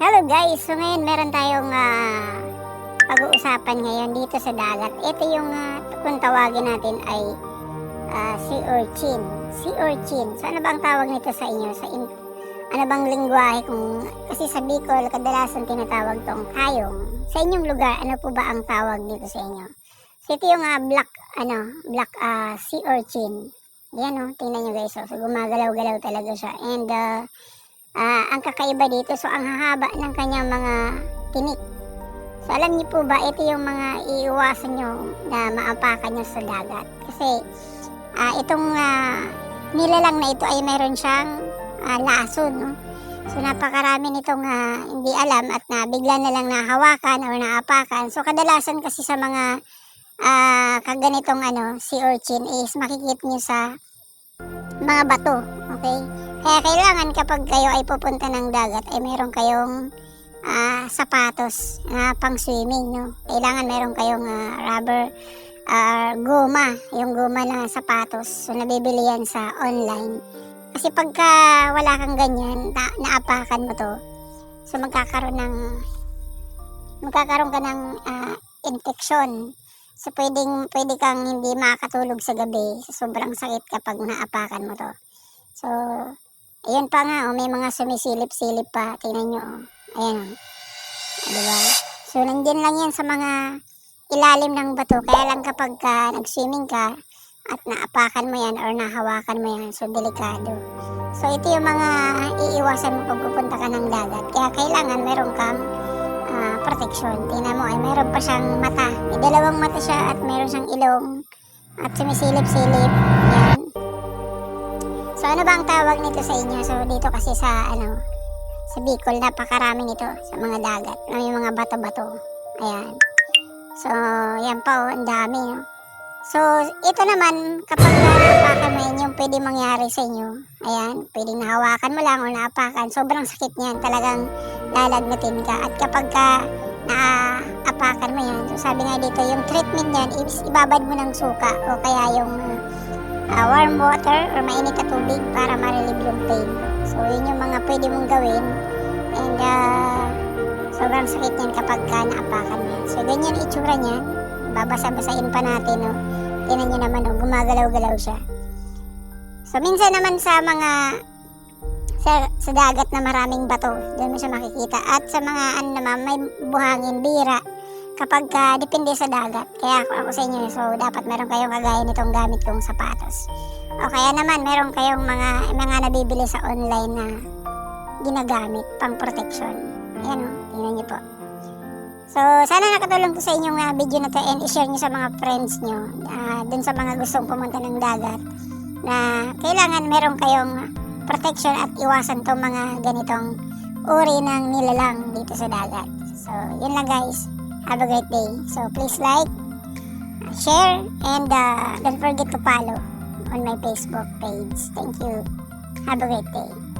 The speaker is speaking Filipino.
Hello guys! So ngayon meron tayong ah, pag-uusapan ngayon dito sa dagat. Ito yung ah, kung tawagin natin ay ah, sea urchin. Sea urchin. So ano ba ang tawag nito sa inyo? Sa in- ano bang lingwahe kung kasi sa Bicol kadalasan tinatawag tong kayong. Sa inyong lugar ano po ba ang tawag dito sa inyo? So ito yung ah, black ano, black ah, sea urchin. Yan oh, tingnan nyo guys. Oh. So gumagalaw-galaw talaga siya. And ah, Ah, ang kakaiba dito, so ang hahaba ng kanyang mga tinik. So alam niyo po ba, ito yung mga iiwasan nyo na maapakan nyo sa dagat. Kasi ah, itong ah, nilalang na ito ay meron siyang ah, laso, no? So napakarami nitong ah, hindi alam at na bigla na lang nahawakan or naapakan. So kadalasan kasi sa mga ah, kaganitong ano, sea urchin is makikita nyo sa mga bato, okay? Kaya kailangan kapag kayo ay pupunta ng dagat ay meron kayong ah, sapatos na pang swimming, no? Kailangan meron kayong ah, rubber ah, goma, yung goma na sapatos. So nabibili yan sa online. Kasi pagka wala kang ganyan, na, naapakan mo to, so magkakaroon ng magkakaroon ka ng ah, infection. So pwedeng pwede kang hindi makakatulog sa gabi sa sobrang sakit kapag naapakan mo to. So Ayan pa nga, oh, may mga sumisilip-silip pa. Tingnan nyo, oh. Ayan, oh. Diba? So, nandyan lang yan sa mga ilalim ng bato. Kaya lang kapag ka nag-swimming ka at naapakan mo yan or nahawakan mo yan, so delikado. So, ito yung mga iiwasan mo pag pupunta ka ng dagat. Kaya kailangan meron kang ah, protection. Tingnan mo, ay meron pa siyang mata. May dalawang mata siya at meron siyang ilong at sumisilip-silip. Yan. So ano ba ang tawag nito sa inyo? So dito kasi sa ano sa Bicol napakarami nito sa mga dagat. May mga bato-bato. Ayan. So yan pa oh, ang dami no. So ito naman kapag naapakan mo yan yung pwede mangyari sa inyo. Ayan, pwedeng nahawakan mo lang o naapakan. Sobrang sakit niyan. Talagang lalagnatin ka. At kapag ka naapakan mo yan, so sabi nga dito, yung treatment niyan, ibabad mo ng suka o kaya yung warm water or mainit na tubig para ma-relieve yung pain. So, yun yung mga pwede mong gawin. And, uh, sobrang sakit niyan kapag ka naapakan yan. So, ganyan itsura niyan. Babasa-basain pa natin, no? Tinan nyo naman, no? Gumagalaw-galaw siya. So, minsan naman sa mga sa, sa dagat na maraming bato, doon mo siya makikita. At sa mga, ano naman, may buhangin, bira, kapag ka, depende sa dagat. Kaya ako, ako sa inyo, so dapat meron kayong kagaya nitong gamit kong sapatos. O kaya naman, meron kayong mga, mga nabibili sa online na ginagamit pang protection. Ayan o, tingnan niyo po. So, sana nakatulong to sa inyong ah, video na to and i-share nyo sa mga friends nyo ah, dun sa mga gustong pumunta ng dagat na kailangan meron kayong protection at iwasan to mga ganitong uri ng nilalang dito sa dagat. So, yun lang guys. Have a great day. So please like, share, and uh, don't forget to follow on my Facebook page. Thank you. Have a great day.